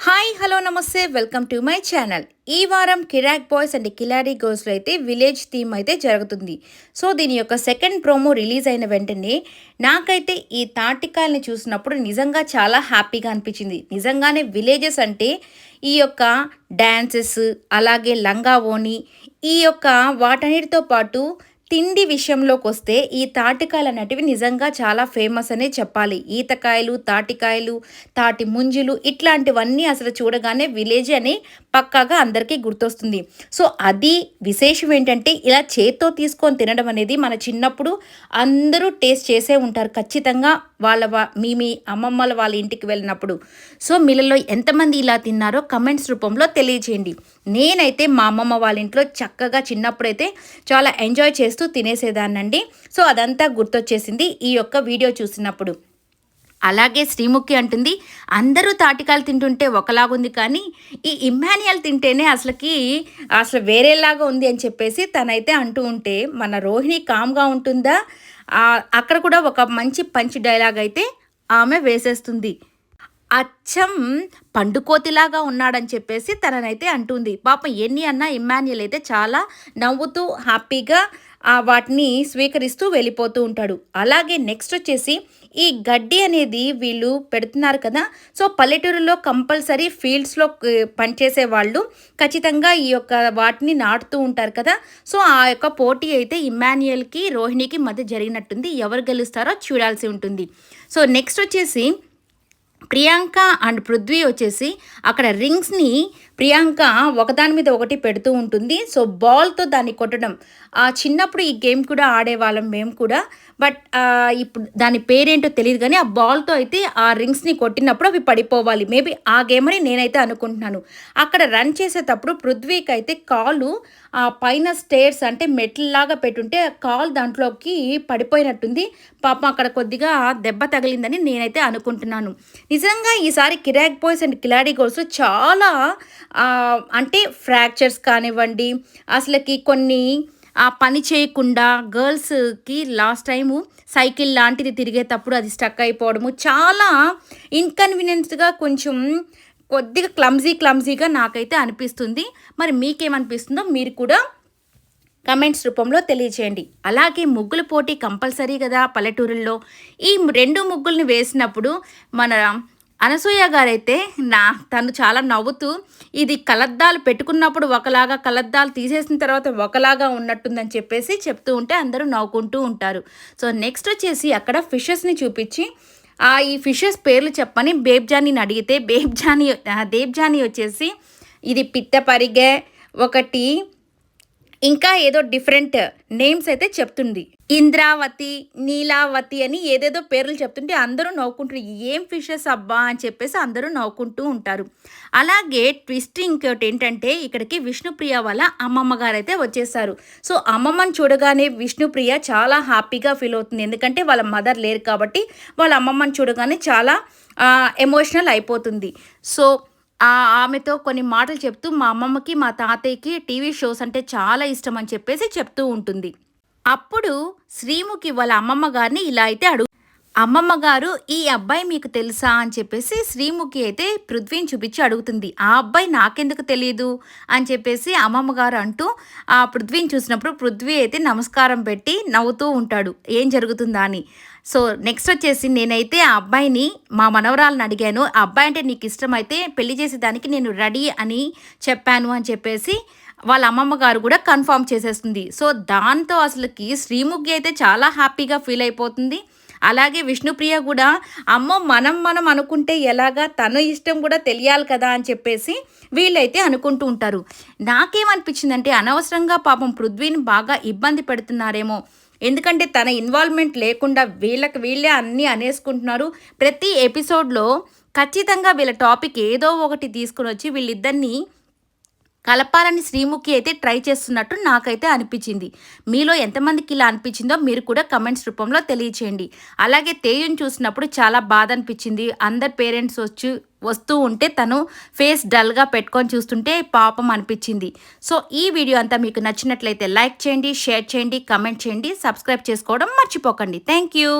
Hi hello నమస్తే welcome to my channel ఈ వారం కిరాక్ బాయ్స్ అండ్ కిలారీ గర్ల్స్లో అయితే విలేజ్ థీమ్ అయితే జరుగుతుంది. సో దీని యొక్క సెకండ్ ప్రోమో రిలీజ్ అయిన వెంటనే నాకైతే ఈ తాటికాయల్ని చూసినప్పుడు నిజంగా చాలా హ్యాపీగా అనిపించింది. నిజంగానే విలేజెస్ అంటే ఈ యొక్క డ్యాన్సెస్ అలాగే లంగా ఓని ఈ యొక్క వాటన్నిటితో పాటు తిండి విషయంలోకి వస్తే ఈ తాటికాయలు అనేటివి నిజంగా చాలా ఫేమస్ అనే చెప్పాలి. ఈతకాయలు తాటికాయలు తాటి ముంజులు ఇట్లాంటివన్నీ అసలు చూడగానే విలేజ్ అని పక్కాగా అందరికీ గుర్తొస్తుంది. సో అది విశేషం ఏంటంటే ఇలా చేత్తో తీసుకొని తినడం అనేది మన చిన్నప్పుడు అందరూ టేస్ట్ చేసే ఉంటారు. ఖచ్చితంగా వాళ్ళ మీ మీ అమ్మమ్మల వాళ్ళ ఇంటికి వెళ్ళినప్పుడు. సో మీలలో ఎంతమంది ఇలా తిన్నారో కమెంట్స్ రూపంలో తెలియజేయండి. నేనైతే మా అమ్మమ్మ వాళ్ళ ఇంట్లో చక్కగా చిన్నప్పుడైతే చాలా ఎంజాయ్ చేస్తూ చేస్తూ తినేసేదాన్నండి. సో అదంతా గుర్తొచ్చేసింది ఈ యొక్క వీడియో చూసినప్పుడు. అలాగే శ్రీముఖి అంటుంది అందరూ తాటికాయలు తింటుంటే ఒకలాగుంది కానీ ఈ ఇమ్మాన్యుయల్ తింటేనే అసలుకి అసలు వేరేలాగా ఉంది అని చెప్పేసి తనైతే అంటూ ఉంటే మన రోహిణి కామ్గా ఉంటుందా? అక్కడ కూడా ఒక మంచి పంచి డైలాగ్ అయితే ఆమె వేసేస్తుంది. అచ్చం పండుకోతిలాగా ఉన్నాడని చెప్పేసి తననైతే అంటుంది. పాపం ఎన్ని అన్నా ఇమ్మాన్యుయల్ అయితే చాలా నవ్వుతూ హ్యాపీగా వాటిని స్వీకరిస్తూ వెళ్ళిపోతూ ఉంటాడు. అలాగే నెక్స్ట్ వచ్చేసి ఈ గడ్డి అనేది వీళ్ళు పెడుతున్నారు కదా సో పల్లెటూరులో కంపల్సరీ ఫీల్డ్స్లో పనిచేసే వాళ్ళు ఖచ్చితంగా ఈ యొక్క వాటిని నాటుతూ ఉంటారు కదా. సో ఆ యొక్క పోటీ అయితే ఇమాన్యుయల్కి రోహిణికి మధ్య జరిగినట్టుంది. ఎవరు గెలుస్తారో చూడాల్సి ఉంటుంది. సో నెక్స్ట్ వచ్చేసి ప్రియాంక అండ్ పృథ్వీ వచ్చేసి అక్కడ రింగ్స్ని ప్రియాంక ఒకదాని మీద ఒకటి పెడుతూ ఉంటుంది. సో బాల్తో దాన్ని కొట్టడం. ఆ చిన్నప్పుడు ఈ గేమ్ కూడా ఆడేవాళ్ళం మేము కూడా. బట్ ఇప్పుడు దాని పేరేంటో తెలియదు కానీ ఆ బాల్తో అయితే ఆ రింగ్స్ని కొట్టినప్పుడు అవి పడిపోవాలి. మేబీ ఆ గేమ్ అని నేనైతే అనుకుంటున్నాను. అక్కడ రన్ చేసేటప్పుడు పృథ్వీకి అయితే కాలు ఆ పైన స్టేర్స్ అంటే మెట్లలాగా పెట్టుంటే కాల్ దాంట్లోకి పడిపోయినట్టుంది. పాపం అక్కడ కొద్దిగా దెబ్బ తగిలిందని నేనైతే అనుకుంటున్నాను. నిజంగా ఈసారి కిరాక్ బాయ్స్ అండ్ కిలాడీ గోల్స్ చాలా అంటే ఫ్రాక్చర్స్ కానివ్వండి అసలుకి కొన్ని ఆ పని చేయకుండా గర్ల్స్కి లాస్ట్ టైము సైకిల్ లాంటిది తిరిగేటప్పుడు అది స్టక్ అయిపోవడము చాలా ఇన్కన్వీనియంట్గా కొంచెం కొద్దిగా క్లమ్జీ క్లమ్జీగా నాకైతే అనిపిస్తుంది. మరి మీకేమనిపిస్తుందో మీరు కూడా కమెంట్స్ రూపంలో తెలియచేయండి. అలాగే ముగ్గుల పోటీ కంపల్సరీ కదా పల్లెటూరుల్లో. ఈ రెండు ముగ్గుల్ని వేసినప్పుడు మన అనసూయ గారైతే నా తను చాలా నవ్వుతూ ఇది కలద్దాలు పెట్టుకున్నప్పుడు ఒకలాగా కలద్దాలు తీసేసిన తర్వాత ఒకలాగా ఉన్నట్టుందని చెప్పేసి చెప్తూ ఉంటే అందరూ నవ్వుకుంటూ ఉంటారు. సో నెక్స్ట్ వచ్చేసి అక్కడ ఫిషెస్ని చూపించి ఆ ఈ ఫిషెస్ పేర్లు చెప్పని బేబ్జానీని అడిగితే బేబ్జానీ దేబ్జానీ వచ్చేసి ఇది పిత్త పరిగె ఒకటి ఇంకా ఏదో డిఫరెంట్ నేమ్స్ అయితే చెప్తుంది. ఇంద్రావతి నీలావతి అని ఏదేదో పేర్లు చెప్తుంటే అందరూ నవ్వుకుంటారు. ఏం ఫిషెస్ అబ్బా అని చెప్పేసి అందరూ నవ్వుకుంటూ ఉంటారు. అలాగే ట్విస్ట్ ఇంకోటి ఏంటంటే ఇక్కడికి విష్ణుప్రియ వాళ్ళ అమ్మమ్మ గారు అయితే వచ్చేసారు. సో అమ్మమ్మని చూడగానే విష్ణుప్రియ చాలా హ్యాపీగా ఫీల్ అవుతుంది. ఎందుకంటే వాళ్ళ మదర్ లేరు కాబట్టి వాళ్ళ అమ్మమ్మని చూడగానే చాలా ఎమోషనల్ అయిపోతుంది. సో ఆమెతో కొన్ని మాటలు చెప్తూ మా అమ్మమ్మకి మా తాతయ్యకి టీవీ షోస్ అంటే చాలా ఇష్టం అని చెప్పేసి చెప్తూ ఉంటుంది. అప్పుడు శ్రీముఖి వాళ్ళ అమ్మమ్మ గారిని ఇలా అయితే అడుగు అమ్మమ్మ గారు ఈ అబ్బాయి మీకు తెలుసా? అని చెప్పేసి శ్రీముఖి అయితే పృథ్వీని చూపించి అడుగుతుంది. ఆ అబ్బాయి నాకెందుకు తెలియదు అని చెప్పేసి అమ్మమ్మ గారు అంటూ ఆ పృథ్వీని చూసినప్పుడు పృథ్వీ అయితే నమస్కారం పెట్టి నవ్వుతూ ఉంటాడు. ఏం జరుగుతుందా? అని. సో నెక్స్ట్ వచ్చేసి నేనైతే ఆ అబ్బాయిని మా మనవరాలను అడిగాను. ఆ అబ్బాయి అంటే నీకు ఇష్టమైతే పెళ్ళి చేసేదానికి నేను రెడీ అని చెప్పాను అని చెప్పేసి వాళ్ళ అమ్మమ్మ గారు కూడా కన్ఫర్మ్ చేసేస్తుంది. సో దాంతో అసలుకి శ్రీముఖి అయితే చాలా హ్యాపీగా ఫీల్ అయిపోతుంది. అలాగే విష్ణుప్రియ కూడా అమ్మో మనం మనం అనుకుంటే ఎలాగా? తన ఇష్టం కూడా తెలియాలి కదా? అని చెప్పేసి వీళ్ళైతే అనుకుంటూ ఉంటారు. నాకేమనిపించిందంటే అనవసరంగా పాపం పృథ్వీని బాగా ఇబ్బంది పెడుతున్నారేమో. ఎందుకంటే తన ఇన్వాల్వ్మెంట్ లేకుండా వీళ్ళకి వీళ్ళే అన్నీ అనేసుకుంటున్నారు. ప్రతి ఎపిసోడ్లో ఖచ్చితంగా వీళ్ళ టాపిక్ ఏదో ఒకటి తీసుకుని వచ్చి వీళ్ళిద్దరినీ కలపాలని శ్రీముఖి అయితే ట్రై చేస్తున్నట్టు నాకైతే అనిపించింది. మీలో ఎంతమందికి ఇలా అనిపించిందో మీరు కూడా కమెంట్స్ రూపంలో తెలియచేయండి. అలాగే తేజుని చూసినప్పుడు చాలా బాధ అనిపించింది అందరు పేరెంట్స్ వచ్చి వస్తూ ఉంటే తను ఫేస్ డల్గా పెట్టుకొని చూస్తుంటే పాపం అనిపించింది. సో ఈ వీడియో అంతా మీకు నచ్చినట్లయితే లైక్ చేయండి షేర్ చేయండి కమెంట్ చేయండి సబ్స్క్రైబ్ చేసుకోవడం మర్చిపోకండి. Thank you